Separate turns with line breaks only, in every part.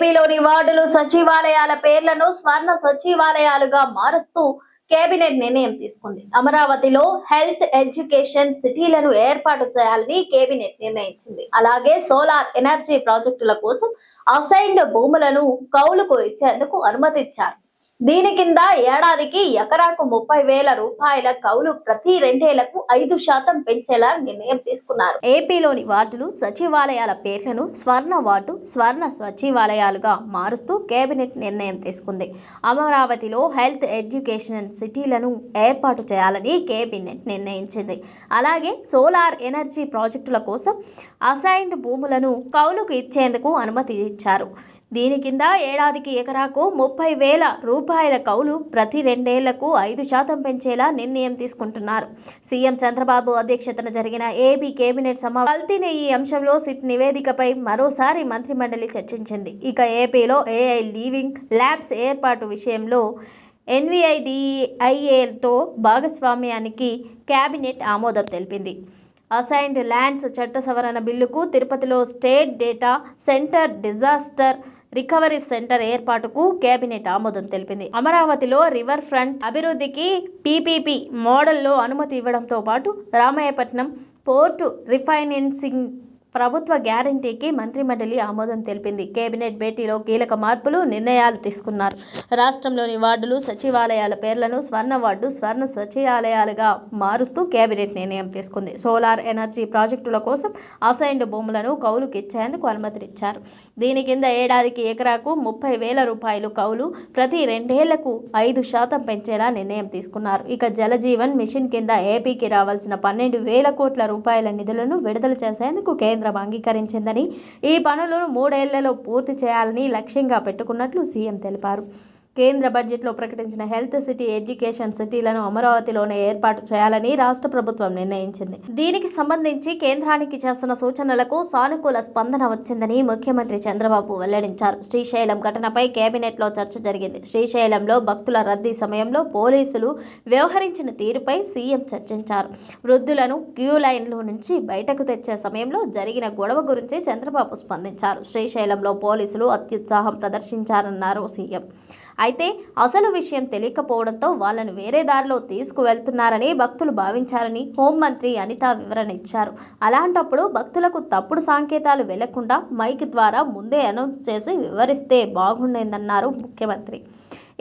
ఏపీలోని వార్డులు సచివాలయాల పేర్లను స్వర్ణ సచివాలయాలుగా మారుస్తూ కేబినెట్ నిర్ణయం తీసుకుంది. అమరావతిలో హెల్త్ ఎడ్యుకేషన్ సిటీలను ఏర్పాటు చేయాలని కేబినెట్ నిర్ణయించింది. అలాగే సోలార్ ఎనర్జీ ప్రాజెక్టుల కోసం అసైన్డ్ భూములను కౌలుకు ఇచ్చేందుకు అనుమతిచ్చారు. దీని కింద ఏడాదికి ఎకరాకు ముప్పై వేల రూపాయల కౌలు ప్రతి రెండేళ్ళకు ఐదు శాతం పెంచేలా నిర్ణయం తీసుకున్నారు. ఏపీలోని వార్డులు సచివాలయాల పేర్లను స్వర్ణ వార్డు స్వర్ణ సచివాలయాలుగా మారుస్తూ కేబినెట్ నిర్ణయం తీసుకుంది. అమరావతిలో హెల్త్ ఎడ్యుకేషన్ సిటీలను ఏర్పాటు చేయాలని కేబినెట్ నిర్ణయించింది. అలాగే సోలార్ ఎనర్జీ ప్రాజెక్టుల కోసం అసైన్డ్ భూములను కౌలుకు ఇచ్చేందుకు అనుమతి ఇచ్చారు. దీని కింద ఏడాదికి ఎకరాకు ముప్పై వేల రూపాయల కౌలు ప్రతి రెండేళ్ళకు ఐదు శాతం పెంచేలా నిర్ణయం తీసుకుంటున్నారు. సీఎం చంద్రబాబు అధ్యక్షతన జరిగిన ఏపీ కేబినెట్ సమావేశం ఈ అంశంలో సిట్ నివేదికపై మరోసారి మంత్రిమండలి చర్చించింది. ఇక ఏపీలో ఏఐ లీవింగ్ ల్యాబ్స్ ఏర్పాటు విషయంలో ఎన్విఐడిఐఏతో భాగస్వామ్యానికి కేబినెట్ ఆమోదం తెలిపింది. అసైన్డ్ ల్యాండ్స్ చట్ట సవరణ బిల్లుకు తిరుపతిలో state data center disaster recovery center ఏర్పాటుకు కేబినెట్ ఆమోదం తెలిపింది. అమరావతిలో రివర్ ఫ్రంట్ అభివృద్ధికి పీపీపీ మోడల్లో అనుమతి ఇవ్వడంతో పాటు రామాయపట్నం పోర్టు రిఫైనాన్సింగ్ ప్రభుత్వ గ్యారంటీకి మంత్రిమండలి ఆమోదం తెలిపింది. కేబినెట్ భేటీలో కీలక మార్పులు నిర్ణయాలు తీసుకున్నారు. రాష్ట్రంలోని వార్డులు సచివాలయాల పేర్లను స్వర్ణ వార్డు స్వర్ణ సచివాలయాలుగా మారుస్తూ కేబినెట్ నిర్ణయం తీసుకుంది. సోలార్ ఎనర్జీ ప్రాజెక్టుల కోసం అసైన్డ్ భూములను కౌలుకి ఇచ్చేందుకు అనుమతినిచ్చారు దీని కింద ఏడాదికి ఎకరాకు ముప్పై వేల రూపాయలు కౌలు ప్రతి రెండేళ్ళకు ఐదు శాతం పెంచేలా నిర్ణయం తీసుకున్నారు. ఇక జలజీవన్ మిషన్ కింద ఏపీకి రావాల్సిన పన్నెండు వేల కోట్ల రూపాయల నిధులను విడుదల చేసేందుకు కేంద్రం అంగీకరించిందని ఈ పనులను మూడేళ్ళలో పూర్తి చేయాలని లక్ష్యంగా పెట్టుకున్నట్లు సీఎం తెలిపారు. కేంద్ర బడ్జెట్లో ప్రకటించిన హెల్త్ సిటీ ఎడ్యుకేషన్ సిటీలను అమరావతిలోనే ఏర్పాటు చేయాలని రాష్ట్ర ప్రభుత్వం నిర్ణయించింది. దీనికి సంబంధించి కేంద్రానికి చేసిన సూచనలకు సానుకూల స్పందన వచ్చిందని ముఖ్యమంత్రి చంద్రబాబు వెల్లడించారు. శ్రీశైలం ఘటనపై కేబినెట్లో చర్చ జరిగింది. శ్రీశైలంలో భక్తుల రద్దీ సమయంలో పోలీసులు వ్యవహరించిన తీరుపై సీఎం చర్చించారు. వృద్ధులను క్యూ లైన్లో నుంచి బయటకు తెచ్చే సమయంలో జరిగిన గొడవ గురించి చంద్రబాబు స్పందించారు. శ్రీశైలంలో పోలీసులు అత్యుత్సాహం ప్రదర్శించారన్నారు సీఎం. అయితే అసలు విషయం తెలియకపోవడంతో వాళ్ళను వేరే దారిలో తీసుకువెళ్తున్నారని భక్తులు భావించారని హోంమంత్రి అనిత వివరణ ఇచ్చారు. అలాంటప్పుడు భక్తులకు తప్పుడు సంకేతాలు వెళ్ళకుండా మైక్ ద్వారా ముందే అనౌన్స్ చేసి వివరిస్తే బాగుండేదన్నారు ముఖ్యమంత్రి.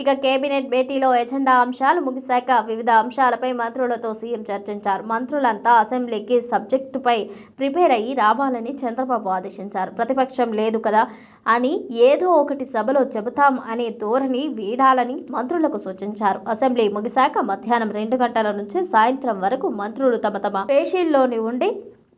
ఇక కేబినెట్ భేటీలో ఎజెండా అంశాలు ముగిశాక వివిధ అంశాలపై మంత్రులతో సీఎం చర్చించారు. మంత్రులంతా అసెంబ్లీకి సబ్జెక్టుపై ప్రిపేర్ అయ్యి రావాలని చంద్రబాబు ఆదేశించారు. ప్రతిపక్షం లేదు కదా అని ఏదో ఒకటి సభలో చెబుతాం అనే ధోరణి వీడాలని మంత్రులకు సూచించారు. అసెంబ్లీ ముగిశాక మధ్యాహ్నం రెండు గంటల నుంచి సాయంత్రం వరకు మంత్రులు తమ తమ పేషీల్లోని ఉండి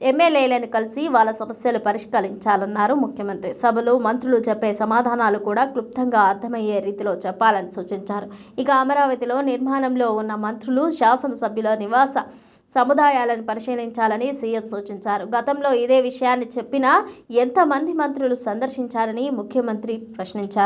ఎమ్మెల్యేలను కలిసి వాళ్ళ సమస్యలు పరిష్కరించాలన్నారు ముఖ్యమంత్రి. సభలో మంత్రులు చెప్పే సమాధానాలు కూడా క్లుప్తంగా అర్థమయ్యే రీతిలో చెప్పాలని సూచించారు. ఇక అమరావతిలో నిర్మాణంలో ఉన్న మంత్రులు శాసనసభ్యుల నివాస సముదాయాలను పరిశీలించాలని సీఎం సూచించారు. గతంలో ఇదే విషయాన్ని చెప్పినా ఎంతమంది మంత్రులు సందర్శించారని ముఖ్యమంత్రి ప్రశ్నించారు.